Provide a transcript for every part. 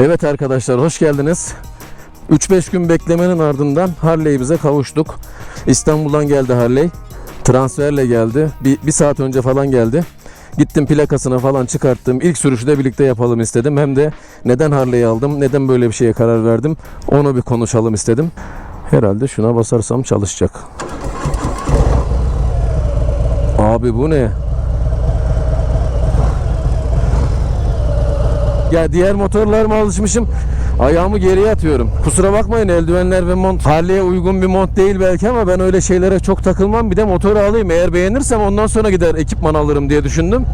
Evet arkadaşlar hoş geldiniz. 3-5 gün beklemenin ardından Harley bize kavuştuk. İstanbul'dan geldi Harley. Transferle geldi. Bir, bir saat önce falan geldi. Gittim plakasını falan çıkarttım. İlk sürüşü de birlikte yapalım istedim. Hem de neden Harley'i aldım, neden böyle bir şeye karar verdim onu bir konuşalım istedim. Herhalde şuna basarsam çalışacak. Abi bu ne? Ya diğer motorlarıma alışmışım. Ayağımı geriye atıyorum. Kusura bakmayın eldivenler ve mont Harley'e uygun bir mont değil belki ama ben öyle şeylere çok takılmam. Bir de motoru alayım. Eğer beğenirsem ondan sonra gider ekipman alırım diye düşündüm.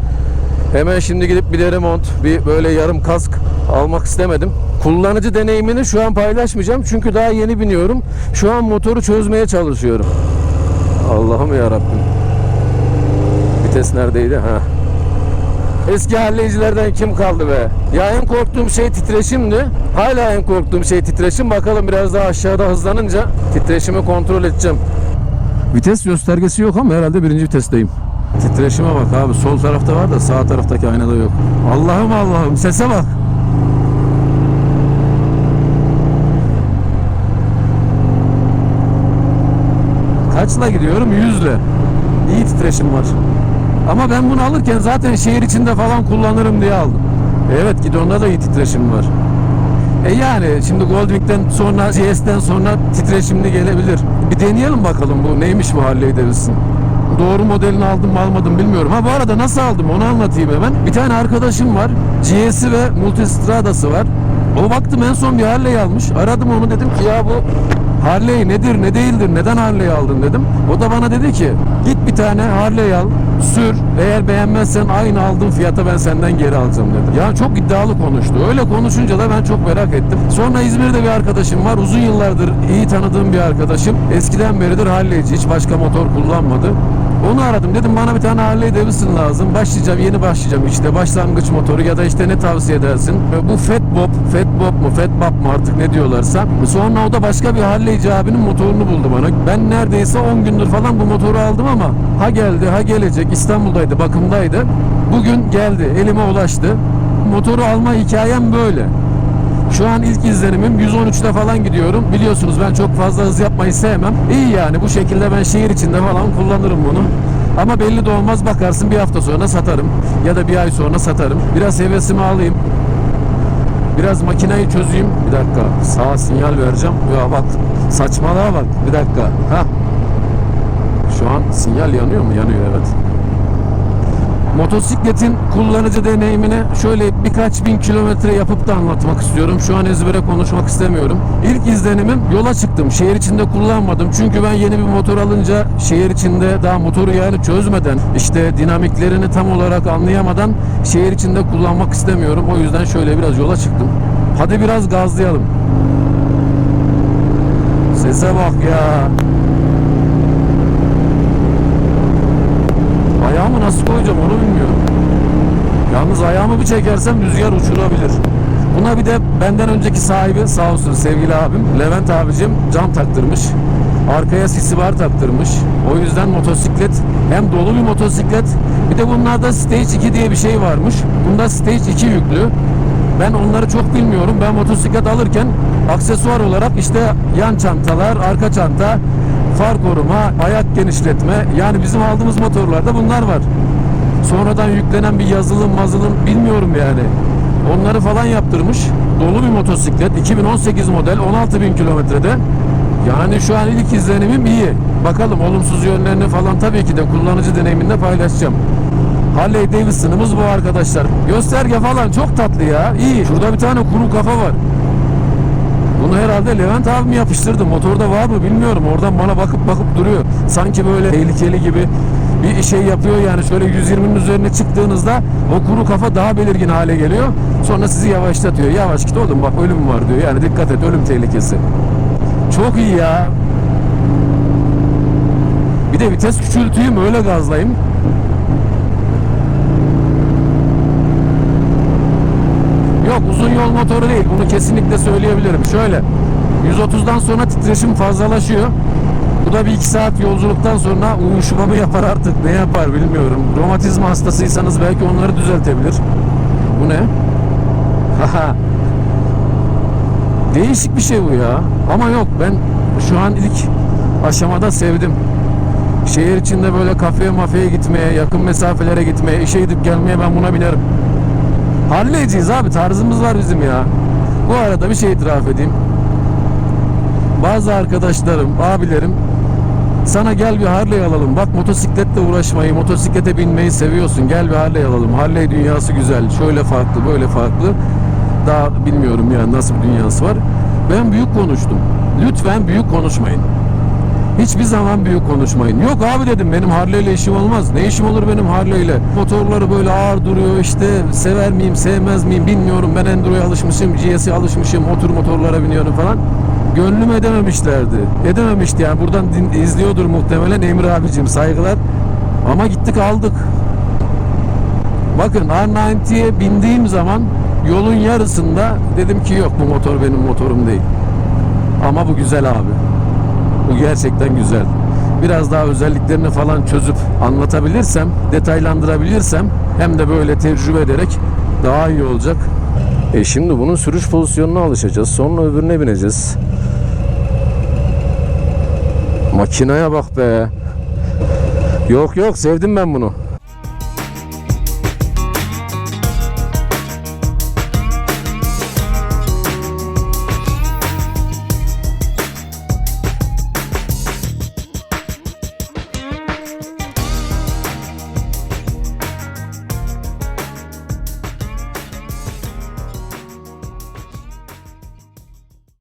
Hemen şimdi gidip bir deri mont, bir böyle yarım kask almak istemedim. Kullanıcı deneyimini şu an paylaşmayacağım çünkü daha yeni biniyorum. Şu an motoru çözmeye çalışıyorum. Allah'ım ya Rabbim. Vites neredeydi? Ha. Eski halleyicilerden kim kaldı be? Ya en korktuğum şey titreşimdi. Hala en korktuğum şey titreşim. Bakalım biraz daha aşağıda hızlanınca titreşimi kontrol edeceğim. Vites göstergesi yok ama herhalde birinci vitesteyim. Titreşime bak abi. Sol tarafta var da sağ taraftaki aynada yok. Allah'ım Allah'ım sese bak. Kaçla gidiyorum? Yüzle. İyi titreşim var. Ama ben bunu alırken zaten şehir içinde falan kullanırım diye aldım. Evet gidonda da iyi titreşim var. E yani şimdi Goldwing'den sonra GS'den sonra titreşimli gelebilir. Bir deneyelim bakalım bu neymiş bu Harley Davidson. Doğru modelini aldım mı almadım bilmiyorum. Ha bu arada nasıl aldım onu anlatayım hemen. Bir tane arkadaşım var. GS'i ve Multistrada'sı var. O baktım en son bir Harley almış. Aradım onu dedim ki ya bu Harley nedir ne değildir neden Harley aldın dedim. O da bana dedi ki git bir tane Harley al sür eğer beğenmezsen aynı aldığın fiyata ben senden geri alacağım dedi. Ya çok iddialı konuştu. Öyle konuşunca da ben çok merak ettim. Sonra İzmir'de bir arkadaşım var. Uzun yıllardır iyi tanıdığım bir arkadaşım. Eskiden beridir Harley'ci. Hiç başka motor kullanmadı. Onu aradım. Dedim bana bir tane Harley Davidson lazım. Başlayacağım, yeni başlayacağım işte. Başlangıç motoru ya da işte ne tavsiye edersin? Bu Fat Bob, Fat Bob mu, Fat Bob mu artık ne diyorlarsa. Sonra o da başka bir Harley'ci abinin motorunu buldu bana. Ben neredeyse 10 gündür falan bu motoru aldım ama ha geldi ha gelecek. İstanbul'daydı, bakımdaydı. Bugün geldi, elime ulaştı. Motoru alma hikayem böyle. Şu an ilk izlenimim 113'te falan gidiyorum. Biliyorsunuz ben çok fazla hız yapmayı sevmem. İyi yani bu şekilde ben şehir içinde falan kullanırım bunu. Ama belli de olmaz bakarsın bir hafta sonra satarım. Ya da bir ay sonra satarım. Biraz hevesimi alayım. Biraz makineyi çözeyim. Bir dakika sağa sinyal vereceğim. Ya bak saçmalığa bak. Bir dakika. Ha. Şu an sinyal yanıyor mu? Yanıyor evet. Motosikletin kullanıcı deneyimini şöyle birkaç bin kilometre yapıp da anlatmak istiyorum. Şu an ezbere konuşmak istemiyorum. İlk izlenimim yola çıktım. Şehir içinde kullanmadım. Çünkü ben yeni bir motor alınca şehir içinde daha motoru yani çözmeden işte dinamiklerini tam olarak anlayamadan şehir içinde kullanmak istemiyorum. O yüzden şöyle biraz yola çıktım. Hadi biraz gazlayalım. Sese bak ya. Ayağımı nasıl koyacağım onu bilmiyorum. Yalnız ayağımı bir çekersem rüzgar uçurabilir. Buna bir de benden önceki sahibi sağ olsun sevgili abim Levent abicim cam taktırmış. Arkaya sisi var taktırmış. O yüzden motosiklet hem dolu bir motosiklet bir de bunlarda Stage 2 diye bir şey varmış. Bunda Stage 2 yüklü. Ben onları çok bilmiyorum. Ben motosiklet alırken aksesuar olarak işte yan çantalar, arka çanta, far koruma, ayak genişletme yani bizim aldığımız motorlarda bunlar var. Sonradan yüklenen bir yazılım mazılım bilmiyorum yani. Onları falan yaptırmış. Dolu bir motosiklet. 2018 model 16.000 kilometrede. Yani şu an ilk izlenimim iyi. Bakalım olumsuz yönlerini falan tabii ki de kullanıcı deneyiminde paylaşacağım. Harley Davidson'ımız bu arkadaşlar. Gösterge falan çok tatlı ya. İyi. Şurada bir tane kuru kafa var. Bunu herhalde Levent abi mi yapıştırdı? Motorda var mı bilmiyorum. Oradan bana bakıp bakıp duruyor. Sanki böyle tehlikeli gibi bir şey yapıyor yani şöyle 120'nin üzerine çıktığınızda o kuru kafa daha belirgin hale geliyor. Sonra sizi yavaşlatıyor. Yavaş git oğlum bak ölüm var diyor. Yani dikkat et ölüm tehlikesi. Çok iyi ya. Bir de vites küçülteyim öyle gazlayayım. Yok uzun yol motoru değil. Bunu kesinlikle söyleyebilirim. Şöyle 130'dan sonra titreşim fazlalaşıyor. Bu da bir iki saat yolculuktan sonra uyuşma mı yapar artık ne yapar bilmiyorum. Romatizma hastasıysanız belki onları düzeltebilir. Bu ne? Haha. Değişik bir şey bu ya. Ama yok ben şu an ilk aşamada sevdim. Şehir içinde böyle kafeye mafeye gitmeye, yakın mesafelere gitmeye, işe gidip gelmeye ben buna binerim. Harley'ciyiz abi tarzımız var bizim ya. Bu arada bir şey itiraf edeyim. Bazı arkadaşlarım, abilerim sana gel bir Harley alalım. Bak motosikletle uğraşmayı, motosiklete binmeyi seviyorsun. Gel bir Harley alalım. Harley dünyası güzel. Şöyle farklı, böyle farklı. Daha bilmiyorum yani nasıl bir dünyası var. Ben büyük konuştum. Lütfen büyük konuşmayın. Hiçbir zaman büyük konuşmayın. Yok abi dedim benim Harley ile işim olmaz. Ne işim olur benim Harley ile? Motorları böyle ağır duruyor işte sever miyim sevmez miyim bilmiyorum. Ben Enduro'ya alışmışım, GS'e alışmışım, otur motorlara biniyorum falan. Gönlüm edememişlerdi. Edememişti yani buradan din- izliyordur muhtemelen Emir abicim saygılar. Ama gittik aldık. Bakın R90'ye bindiğim zaman yolun yarısında dedim ki yok bu motor benim motorum değil. Ama bu güzel abi. Bu gerçekten güzel. Biraz daha özelliklerini falan çözüp anlatabilirsem, detaylandırabilirsem hem de böyle tecrübe ederek daha iyi olacak. E şimdi bunun sürüş pozisyonuna alışacağız. Sonra öbürüne bineceğiz. Makineye bak be. Yok yok sevdim ben bunu.